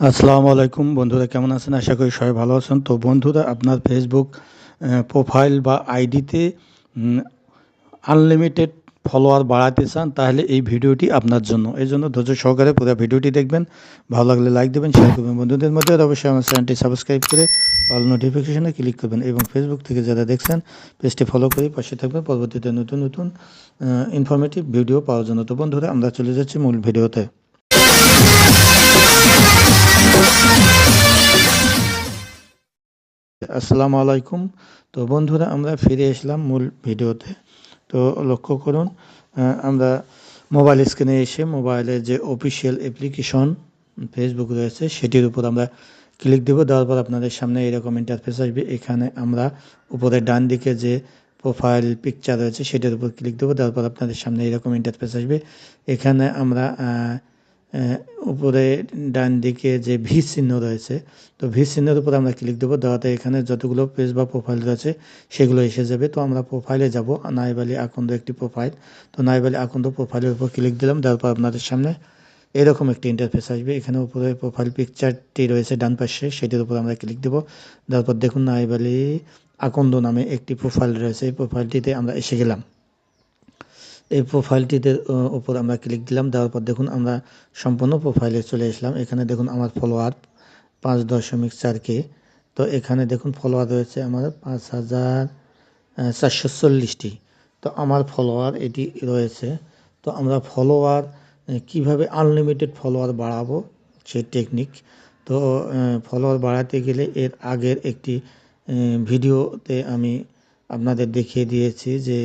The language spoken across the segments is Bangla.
আসসালামু আলাইকুম বন্ধুরা, কেমন আছেন? আশা করি সবাই ভালো আছেন। তো বন্ধুরা, আপনার ফেসবুক প্রোফাইল বা আইডিতে আনলিমিটেড ফলোয়ার বাড়াতে চান, তাহলে এই ভিডিওটি আপনার জন্য। এই জন্য ধৈর্য সহকারে পুরো ভিডিওটি দেখবেন। ভালো লাগলে লাইক দেবেন শেয়ার করবেন বন্ধুদের মধ্যে অবশ্যই আমার চ্যানেলটি সাবস্ক্রাইব করে অল নোটিফিকেশনে ক্লিক করবেন। এবং ফেসবুক থেকে যারা দেখছেন পেজটি ফলো করে পাশে থাকবেন। পরবর্তীতে নতুন নতুন ইনফরমেটিভ ভিডিও পাওয়ার জন্য। তো বন্ধুরা, আমরা চলে যাচ্ছি মূল ভিডিওতে। আসসালামু আলাইকুম। তো বন্ধুরা, আমরা ফিরে এসলাম মূল ভিডিওতে। তো লক্ষ্য করুন আমরা মোবাইল স্ক্রিনে এসে মোবাইলের যে অফিসিয়াল অ্যাপ্লিকেশন ফেসবুক রয়েছে, সেটির উপর আমরা ক্লিক দেবো। দেওয়ার পর আপনাদের সামনে এরকম ইন্টারফেস আসবে। এখানে আমরা উপরে ডান দিকে যে প্রোফাইল পিকচার রয়েছে, সেটার উপর ক্লিক দেবো। দেওয়ার পর আপনাদের সামনে এরকম ইন্টারফেস আসবে। এখানে আমরা উপরে ডান দিকে যে ভি চিহ্ন রয়েছে, তো ভি চিহ্নের উপর আমরা ক্লিক দেবো। দেওয়াতে এখানে যতগুলো পেজ বা প্রোফাইল রয়েছে, সেগুলো এসে যাবে। তো আমরা প্রোফাইলে যাব, নাইবালি আকন্দ একটি প্রোফাইল তো নাইবালি আকন্দ প্রোফাইলের উপর ক্লিক দিলাম, দেওয়ার পর আপনাদের সামনে এরকম একটি ইন্টারফেস আসবে। এখানে উপরে প্রোফাইল পিকচারটি রয়েছে ডান পাশে, সেটির উপর আমরা ক্লিক দেবো। তারপর পর দেখুন, নাইবালি আকন্দ নামে একটি প্রোফাইল রয়েছে। এই প্রোফাইলটিতে আমরা এসে গেলাম। এই প্রোফাইলটিতে উপর আমরা ক্লিক দিলাম, দেওয়ার পর দেখুন আমরা সম্পূর্ণ প্রোফাইলে চলে আসলাম এখানে দেখুন আমার ফলোয়ার পাঁচ দশমিক চার কে। তো এখানে দেখুন ফলোয়ার রয়েছে আমার পাঁচ হাজার চারশো চল্লিশটি। তো আমার ফলোয়ার এটি রয়েছে। তো আমরা ফলোয়ার কীভাবে আনলিমিটেড ফলোয়ার বাড়াবো সেই টেকনিক তো ফলোয়ার বাড়াতে গেলে এর আগের একটি ভিডিওতে আমি আপনাদের দেখিয়ে দিয়েছি যে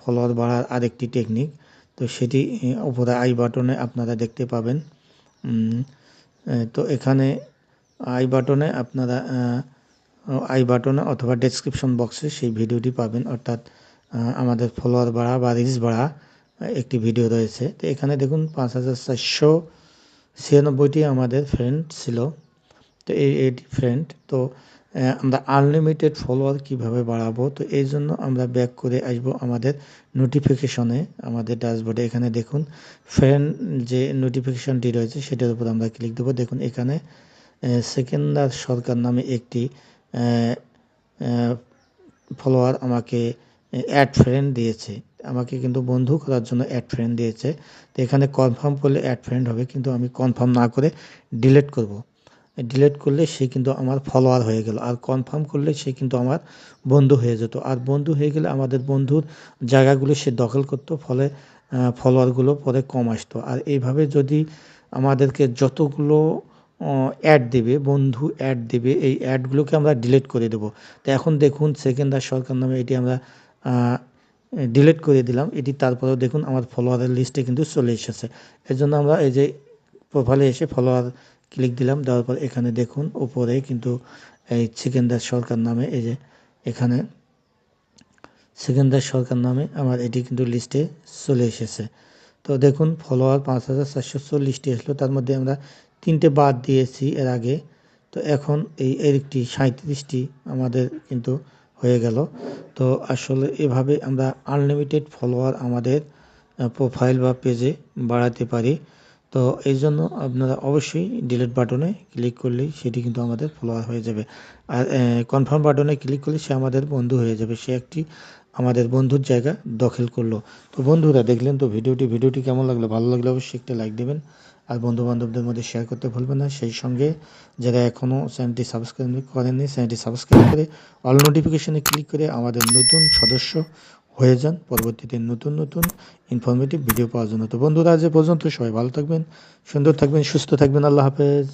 ফলোয়ার বাড়ার আরেকটি টেকনিক তো সেটি উপরে আই বাটনে আপনারা দেখতে পাবেন। তো এখানে আই বাটনে আপনারা আই বাটনে অথবা ডেসক্রিপশন বক্সে সেই ভিডিওটি পাবেন। অর্থাৎ আমাদের ফলোয়ার বাড়া বা রিচ বাড়া একটি ভিডিও রয়েছে। তো এখানে দেখুন, পাঁচ হাজার চারশো ছিয়ানব্বইটি আমাদের ফ্রেন্ড ছিল। তো এই এটি ফ্রেন্ড তো আমরা আনলিমিটেড ফলোয়ার কীভাবে বাড়াবো? তো এই জন্য আমরা ব্যাক করে আসব আমাদের নোটিফিকেশনে আমাদের ড্যাশবোর্ডে এখানে দেখুন ফ্রেন্ড যে নোটিফিকেশনটি রয়েছে, সেটার উপর আমরা ক্লিক দেবো। দেখুন, এখানে সেকেন্দার সরকার নামে একটি ফলোয়ার আমাকে অ্যাড ফ্রেন্ড দিয়েছে। আমাকে কিন্তু বন্ধু করার জন্য অ্যাড ফ্রেন্ড দিয়েছে। তো এখানে কনফার্ম করলে অ্যাড ফ্রেন্ড হবে, কিন্তু আমি কনফার্ম না করে ডিলিট করব। ডিলিট করলে সে কিন্তু আমার ফলোয়ার হয়ে গেল। আর কনফার্ম করলে সে কিন্তু আমার বন্ধু হয়ে যেত। আর বন্ধু হয়ে গেলে আমাদের বন্ধুর জায়গাগুলো সে দখল করতো, ফলে ফলোয়ারগুলো পরে কম আসতো। আর এইভাবে যদি আমাদেরকে যতগুলো অ্যাড দেবে, বন্ধু অ্যাড দেবে, এই অ্যাডগুলোকে আমরা ডিলিট করে দেবো। তো এখন দেখুন সেকেন্দার সরকার নামে এটি আমরা ডিলিট করে দিলাম। এটি তারপরেও দেখুন আমার ফলোয়ারের লিস্টে কিন্তু চলে এসেছে। এর জন্য আমরা এই যে প্রোফাইলে এসে ফলোয়ার ক্লিক দিলাম, দেওয়ার পর এখানে দেখুন, উপরে কিন্তু এই সেকেন্দার সরকার নামে, এই যে এখানে সেকেন্দার সরকার নামে আমার এটি কিন্তু লিস্টে চলে এসেছে। তো দেখুন ফলোয়ার পাঁচ হাজার চারশো চল্লিশটি আসলো তার মধ্যে আমরা তিনটে বাদ দিয়েছি এর আগে। তো এখন এই এর একটি সাঁত্রিশটি আমাদের কিন্তু হয়ে গেল। তো আসলে এভাবে আমরা আনলিমিটেড ফলোয়ার আমাদের প্রোফাইল বা পেজে বাড়াতে পারি। তো এই জন্য আপনারা অবশ্যই ডিলিট বাটনে ক্লিক করলেই সেটি কিন্তু আমাদের ফলোয়ার হয়ে যাবে। আর কনফার্ম বাটনে ক্লিক করলে সে আমাদের বন্ধু হয়ে যাবে। সে একটি আমাদের বন্ধুর জায়গা দখল করল। তো বন্ধুরা, দেখলেন তো ভিডিওটি? ভিডিওটি কেমন লাগল? ভালো লাগলে অবশ্যই একটা লাইক দেবেন। আর বন্ধু বান্ধবদের মধ্যে শেয়ার করতে ভুলবেন না। সেই সঙ্গে যারা এখনও চ্যানেলটি সাবস্ক্রাইব করেননি, চ্যানেলটি সাবস্ক্রাইব করে অল নোটিফিকেশনে ক্লিক করে আমাদের নতুন সদস্য হয়ে যান। পরবর্তীতে নতুন নতুন ইনফরমেটিভ ভিডিও পাওয়ার জন্য। তো বন্ধুরা, আজ পর্যন্ত সবাই ভালো থাকবেন, সুন্দর থাকবেন, সুস্থ থাকবেন। আল্লাহ হাফেজ।